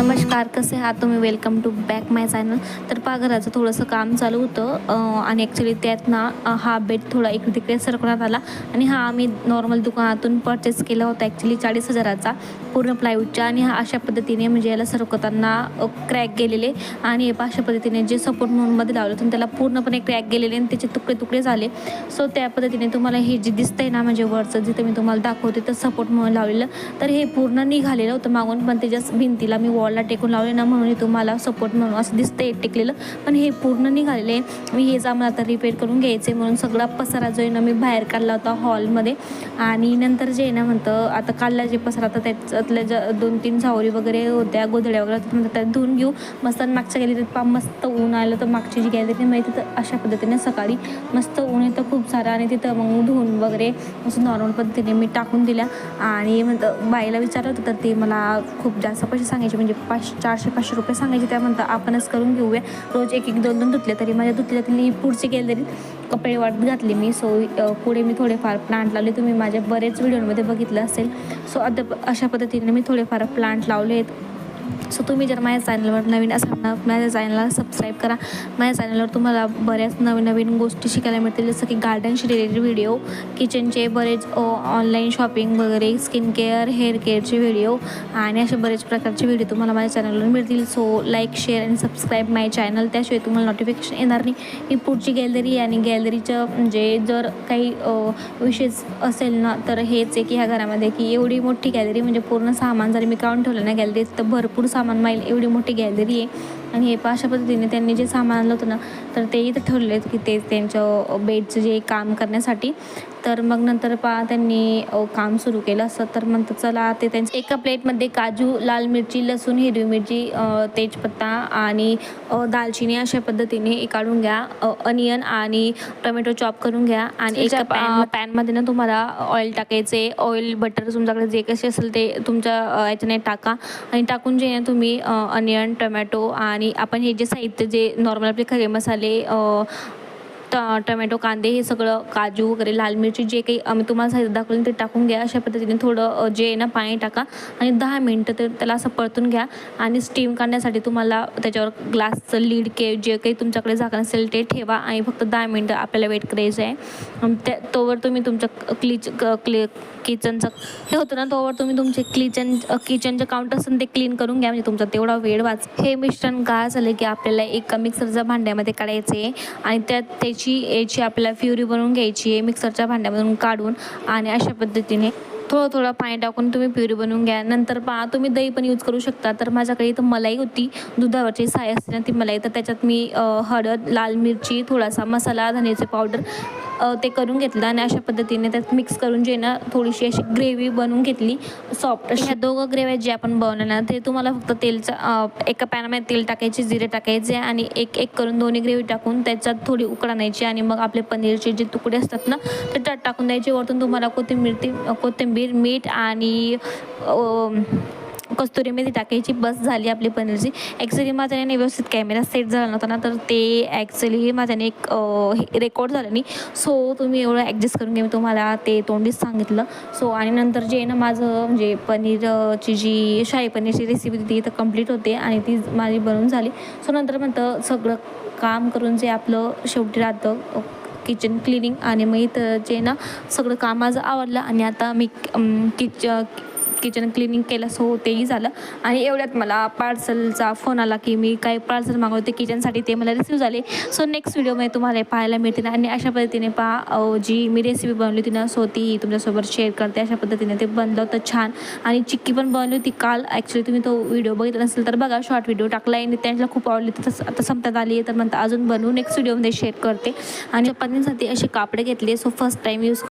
नमस्कार कसे आहात तुम्ही? Welcome to back my channel तर पाघराचं थोडंसं काम चालू होतं आणि ॲक्च्युली त्यात ना हा बेड थोडा इकडे तिकडे सरकवण्यात आला. आणि हा आम्ही नॉर्मल दुकानातून परचेस केला होता ॲक्च्युली चाळीस हजाराचा पूर्ण प्लायवूडचा आणि हा अशा पद्धतीने म्हणजे याला सरकवताना क्रॅक गेलेले. आणि अशा पद्धतीने जे सपोर्ट म्हणूनमध्ये लावलं होतं त्याला पूर्णपणे क्रॅक गेलेले आणि त्याचे तुकडे तुकडे झाले. सो त्या पद्धतीने तुम्हाला हे जे दिसतंय ना म्हणजे वरचं जिथे मी तुम्हाला दाखवते तर सपोर्ट म्हणून लावलेलं. तर हे पूर्ण निघालेलं होतं मागून पण त्याच्याच भिंतीला मी वॉलला टेकून लावले ना म्हणून हे तुम्हाला सपोर्ट म्हणून असं दिसतंय टेकलेलं. पण हे पूर्ण निघालेले आहे. मी हेच आम्हाला आता रिपेअर करून घ्यायचे म्हणून सगळा पसारा जो आहे ना मी बाहेर काढला होता हॉलमध्ये आणि नंतर जे आहे ना म्हणतं आता काढला जे पसारा आता त्याच्यातल्या ज्या दोन तीन झावरी वगैरे होत्या गोधड्या वगैरे होत्या, म्हणतात त्यात धुवून घेऊ. मस्त आणि मागच्या गॅलरीत पा मस्त ऊन आलं तर मागची जी गॅलरी माहिती तर अशा पद्धतीने सकाळी मस्त ऊन येतं खूप सारं. आणि तिथं मग धुवून वगैरे असं नॉर्मल पद्धतीने मी टाकून दिल्या. आणि म्हणतं बाईला विचारलं होतं तर ते मला खूप जास्त पैसे सांगायचे. म्हणजे पाचशे चारशे पाचशे रुपये सांगायचे त्या म्हणता आपणच करून घेऊया. रोज एक एक दोन दोन धुतले तरी माझ्या धुतल्यातली पुढची तरी कपडे वाटत घातले मी. सो पुढे मी थोडेफार प्लांट लावले. तुम्ही माझ्या बरेच व्हिडिओमध्ये बघितलं असेल. सो अद्याप अशा पद्धतीने मी थोडेफार प्लांट लावले आहेत सो तुम्ही जर माझ्या चॅनलवर नवीन असाल ना माझ्या चॅनलला सबस्क्राईब करा. माझ्या चॅनलवर तुम्हाला बऱ्याच नवीन नवीन गोष्टी शिकायला मिळतील. जसं की गार्डनशी रिलेटेड व्हिडिओ किचनचे बरेच ऑनलाईन शॉपिंग वगैरे स्किन केअर हेअर केअरचे व्हिडिओ आणि असे बरेच प्रकारचे व्हिडिओ तुम्हाला माझ्या चॅनलवर मिळतील. सो लाईक शेअर आणि सबस्क्राईब माय चॅनल त्याशिवाय तुम्हाला नोटिफिकेशन येणार नाही. ही पुढची गॅलरी आणि गॅलरीचं म्हणजे जर काही विशेष असेल ना तर हेच आहे की ह्या घरामध्ये की एवढी मोठी गॅलरी म्हणजे पूर्ण सामान जर मी काढून ठेवलं ना गॅलरीत तर भरपूर सामान माईल एवढी मोठी गॅलरी आहे. आणि हे अशा पद्धतीने त्यांनी जे सामान आणलं होतं ना तर ते इथं ठेवलेलं आहेत की ते त्यांचं बेडचं जे काम करण्यासाठी. तर मग नंतर पहा त्यांनी काम सुरू केलं असं. तर म्हणतात चला ते त्यांच्या एका प्लेटमध्ये काजू लाल मिरची लसूण हिरवी मिरची तेजपत्ता आणि दालचिनी अशा पद्धतीने काढून घ्या. अनियन आणि टोमॅटो चॉप करून घ्या. आणि एका पॅन पॅनमध्ये ना तुम्हाला ऑइल टाकायचे. ऑइल बटर तुमच्याकडे जे कसे असेल ते तुमच्या याच्याने टाका. आणि टाकून जे तुम्ही अनियन टोमॅटो आणि आणि आपण हे जे साहित्य जे नॉर्मल आपले खरे मसाले ट टमॅटो कांदे हे सगळं काजू वगैरे लाल मिरची जे काही आम्ही तुम्हाला साईज दाखवलं ते टाकून घ्या. अशा पद्धतीने थोडं जे आहे ना पाणी टाका. आणि दहा मिनटं ते त्याला असं परतून घ्या. आणि स्टीम काढण्यासाठी तुम्हाला त्याच्यावर ग्लासचं लीड के जे काही तुमच्याकडे झाकण असेल ते ठेवा. आणि फक्त दहा मिनटं आपल्याला वेट करायचं आहे. त्या तोवर तुम्ही तुमच्या क्लीच क्ली किचनचं हे होतं ना तोवर तुम्ही तुमचे किचन किचनचं काउंटर असेल ते क्लीन करून घ्या. म्हणजे तुमचा तेवढा वेळ वाच. हे मिश्रण गाळ झालं की आपल्याला एका मिक्सरच्या भांड्यामध्ये काढायचं आहे. आणि त्यात त्याची याची आपल्याला फ्युरी बनवून घ्यायची आहे मिक्सरच्या भांड्यामधून काढून आणि अशा पद्धतीने थोडं थोडं पाणी टाकून तुम्ही प्युरी बनवून घ्या. नंतर पहा तुम्ही दही पण यूज करू शकता. तर माझ्याकडे इथं मलाई होती. दुधावरची साय असते ना ती मलाई. तर त्याच्यात मी हळद लाल मिरची थोडासा मसाला धनेचे पावडर ते करून घेतलं आणि अशा पद्धतीने त्यात मिक्स करून जे ना थोडीशी अशी ग्रेव्ही बनवून घेतली. सॉफ्ट ह्या दोघं ग्रेव्या जे आपण बनवणार ते तुम्हाला फक्त तेलचा एका पॅनामध्ये तेल टाकायचे जिरे टाकायचे आणि एक एक करून दोन्ही ग्रेव्ही टाकून त्याच्यात थोडी उकड आणायची आणि मग आपले पनीरचे जे तुकडे असतात ना ते त्यात टाकून द्यायचे. वरतून तुम्हाला कोथिंबीर ती कोथिंबीर मीठ आणि कस्तुरी मेथी टाकायची. बस झाली आपली पनीरची. ॲक्च्युली माझ्याने व्यवस्थित कॅमेरा सेट झाला नव्हता ना तर ते ॲक्च्युली माझ्याने एक रेकॉर्ड झालं नाही. सो तुम्ही एवढं ॲडजस्ट करून घ्या. मी तुम्हाला ते तोंडीच सांगितलं. सो आणि नंतर जे आहे ना माझं म्हणजे पनीरची जी शाही पनीरची रेसिपी ती तर कंप्लीट होते आणि ती माझी बनवून झाली. सो नंतर म्हणतं सगळं काम करून जे आपलं शेवटी राहतं किचन क्लिनिंग आणि मग इथं जे ना सगळं काम माझं आवडलं आणि आता मी किच किचन क्लिनिंग केलं सो तेही झालं. आणि एवढ्यात मला पार्सलचा फोन आला की मी काही पार्सल मागवते किचनसाठी ते मला रिसिव्ह झाले. सो नेक्स्ट व्हिडिओमध्ये तुम्हाला पाहायला मिळतील. आणि अशा पद्धतीने पहा जी मी रेसिपी बनवली होती ना सो ती तुमच्यासोबत शेअर करते. अशा पद्धतीने ते बनलं होतं छान. आणि चिक्की पण बनवली होती काल. ॲक्च्युली तुम्ही तो व्हिडिओ बघितला नसेल तर बघा. शॉर्ट व्हिडिओ टाकला आहे. आणि त्यांना खूप आवडली. तर तसं- आता संपतात आली आहे. तर म्हणता अजून बनवून नेक्स्ट व्हिडिओमध्ये शेअर करते. आणि पत्नीसाठी असे कापडे घेतले. So first time use